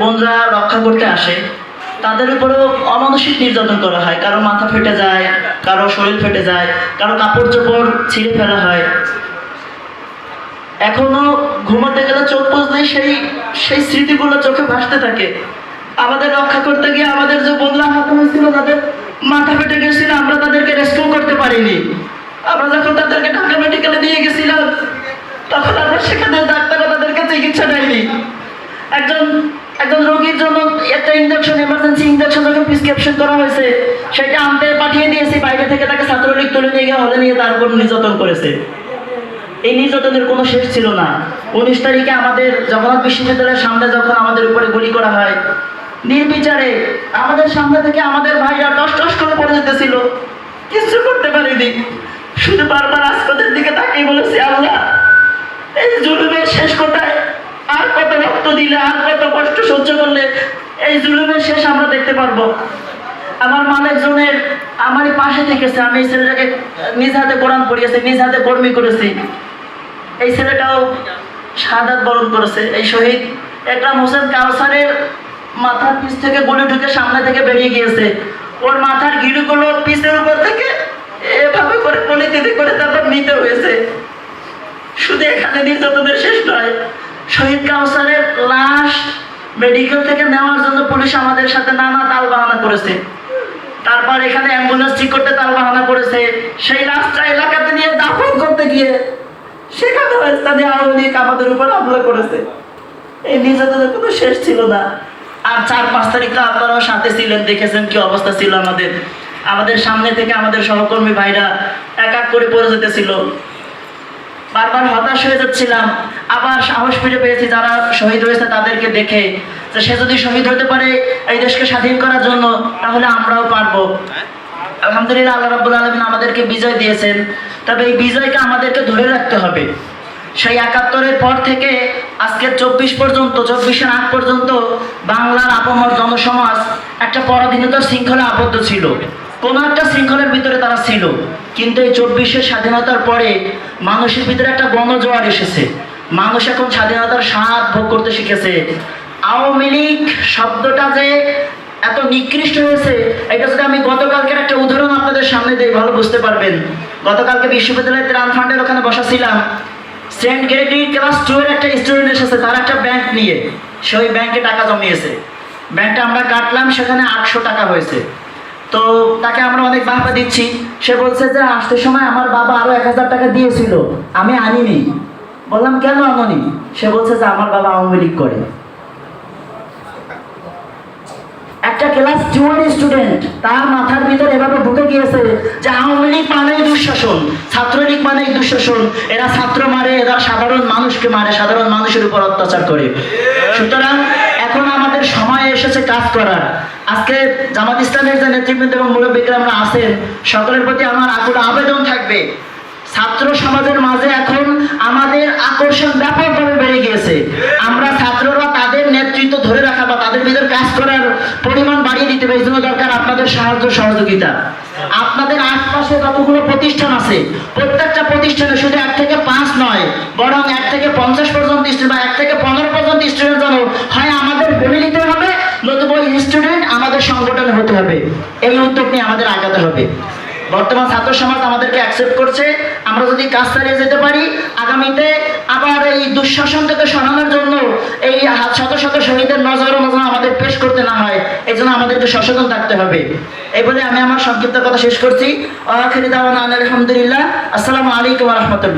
বোনরা রক্ষা করতে আসে, তাদের উপরেও অমানসিক নির্যাতন করা হয়। কারও মাথা ফেটে যায়, কারও শরীর ফেটে যায়, কারও কাপড় চোপড় ছিঁড়ে ফেলা হয়। এখনও ঘুমাতে গেলে চোখ বুঝলেই সেই সেই স্মৃতিগুলো চোখে ভাসতে থাকে। আমাদের রক্ষা করতে গিয়ে আমাদের যে বন্ধুরা আহত হয়েছিল, তাদের মাথা ফেটে গেছিল, আমরা তাদেরকে রেস্কিউ করতে পারিনি। আমরা যখন তাদেরকে ঢাকা মেডিকেলে নিয়ে গেছিলাম, তখন আমরা সেখানে ডাক্তাররা তাদেরকে চিকিৎসা দেয়নি। একজন একজন রোগীর জন্য একটা ইঞ্জেকশন এমার্জেন্সি ইঞ্জেকশন যখন প্রেসক্রিপশন করা হয়েছে, সেটা আনতে পাঠিয়ে দিয়েছি, বাইরে থেকে তাকে ছাত্রলীগ তুলে নিয়ে গিয়ে হলে নিয়ে তার উপর নির্যাতন করেছে। এই নির্যাতনের কোনো শেষ ছিল না। উনিশ তারিখে আমাদের জগন্নাথ বিশ্ববিদ্যালয়ের সামনে যখন আমাদের উপরে গুলি করা হয়, নির্বিচারে আমাদের সামনে থেকে আমাদের ভাইরা টস টস করে পড়ে যেতেছিল। কিছু করতে পারিনি। শুধু বারবার আসপাতের দিকে তাকিয়ে বলেছি আল্লাহ এই জুলুমের শেষ কোথায় আর কত রক্ত দিলে আর কত কষ্ট সহ্য করলে এই জুলুমের শেষ আমরা দেখতে পারব। আমার মালিক জনের আমারই পাশে থেকেছে, আমি এই ছেলেটাকে নিজ হাতে কোরআন পড়িয়েছি, নিজ হাতে কর্মী করেছি। এই ছেলেটাও শাহাদাত বরণ করেছে, এই শহীদ একরাম হোসেন কাউসারের মাথার পিছ থেকে গুলি ঢুকে সামনে থেকে বেরিয়ে গিয়েছে। ওর মাথার গিড়ুগুলো পিছের উপর থেকে এভাবে করে পলিথিতে করে তারপর নিতে হয়েছে। শুধু এখানে নির্যাতনের শেষ নয় শহীদ কাউসারের লাশ মেডিকেল থেকে নেওয়ার জন্য পুলিশ আমাদের সাথে নানা তাল বাহানা করেছে। তারপর এখানে অ্যাম্বুলেন্স ঠিক করতে তাল বাহানা করেছে। সেই লাশটা এলাকাতে নিয়ে দাফন করতে গিয়ে সেখানে স্থানীয় আওয়ামী লীগ আমাদের উপর হামলা করেছে। এই নির্যাতনের কোনো শেষ ছিল না। আর চার পাঁচ তারিখ তো আপনারাও সাথে ছিলেন, দেখেছেন কি অবস্থা ছিল আমাদের। আমাদের সামনে থেকে আমাদের সহকর্মী ভাইরা এক এক করে পড়ে যেতেছিল। বারবার হতাশ হয়ে যাচ্ছিলাম। আবার সাহস ফিরে পেয়েছি যারা শহীদ হয়েছে তাদেরকে দেখে। যে সে যদি শহীদ হতে পারে এই দেশকে স্বাধীন করার জন্য, তাহলে আমরাও পারব। আলহামদুলিল্লাহ আল্লাহ রাব্বুল আলমিন আমাদেরকে বিজয় দিয়েছেন। তবে এই বিজয়কে আমাদেরকে ধরে রাখতে হবে। সেই একাত্তরের পর থেকে আজকের চব্বিশ পর্যন্ত, চব্বিশের আগ পর্যন্ত বাংলার আপমর জনসমাজ একটা পরাধীনতার শৃঙ্খলা আবদ্ধ ছিল। কোনো একটা শৃঙ্খলের ভিতরে তারা ছিল। কিন্তু এই চব্বিশের স্বাধীনতার পরে মানুষের ভিতরে একটা গণজোয়ার এসেছে। মানুষ এখন স্বাধীনতার স্বাদ ভোগ করতে শিখেছে। আওয়ামী লীগ শব্দটা যে এত নিকৃষ্ট হয়েছে, এটা যদি আমি গতকালকের একটা উদাহরণ আপনাদের সামনে দিই, ভালো বুঝতে পারবেন। গতকালকে বিশ্ববিদ্যালয়ের ত্রাণ ফান্ডের ওখানে বসাছিলাম। সেন্ট গ্রেগরি ক্লাস টু এর একটা স্টুডেন্ট এসেছে, তার একটা ব্যাংক নিয়ে। সে ওই ব্যাংকে টাকা জমিয়েছে। ব্যাংকটা আমরা কাটলাম, সেখানে আটশো টাকা হয়েছে। তো তাকে আমরা অনেক বাহবা দিচ্ছি। সে বলছে যে, আসতে সময় আমার বাবা আরও এক হাজার টাকা দিয়েছিল, আমি আনিনি। বললাম, কেন আননি? সে বলছে যে, আমার বাবা আওয়ামী লীগ করে। একটা ক্লাস টু স্টুডেন্ট তার মাথার ভিতর এভাবে ঢুকে গিয়েছে যে, আওয়ামী লীগ মানেই দুঃশাসন, ছাত্রলীগ মানেই দুঃশাসন। এরা ছাত্র মারে, এরা সাধারণ মানুষকে মারে, সাধারণ মানুষের উপর অত্যাচার করে। সুতরাং এখন আমাদের সময় এসেছে কাজ করার। আজকে জামাত ইসলামের যে নেতৃবৃন্দ এবং মুরব্বীরা আমরা আছেন, সকলের প্রতি আমার আকুল আবেদন থাকবে। ছাত্র সমাজের মাঝে এখন আমাদের আকর্ষণ ব্যাপকভাবে বেড়ে গিয়েছে। আমরা ছাত্ররা তাদের নেতৃত্ব ধরে রাখা বা তাদের ভিতরে কাজ করার পরিমাণ বাড়িয়ে দিতে হবে এই দরকার আপনাদের সাহায্য, সহযোগিতা। আপনাদের আশপাশে যতগুলো প্রতিষ্ঠান আছে, প্রত্যেকটা প্রতিষ্ঠানে শুধু এক থেকে পাঁচ নয়, বরং এক থেকে পঞ্চাশ পর্যন্ত স্টুডেন্ট বা এক থেকে পনেরো পর্যন্ত স্টুডেন্ট যেন হয় আমাদের নিতে হবে, নতুবা স্টুডেন্ট আমাদের সংগঠনে হতে হবে। এই উদ্যোগ নিয়ে আমাদের আগাতে হবে। বর্তমান ছাত্র সমাজ আমাদেরকে অ্যাকসেপ্ট করছে। আমরা যদি কাজ চালিয়ে যেতে পারি, আগামীতে আবার এই দুঃশাসন থেকে সরানোর জন্য এই শত শত শহীদের নজর নজর আমাদের পেশ করতে না হয় এই জন্য আমাদেরকে সচেতন থাকতে হবে। এই বলে আমি আমার সংক্ষিপ্ত কথা শেষ করছি। আলহামদুলিল্লাহ। আসসালামু আলাইকুম রহমতুল্লাহ।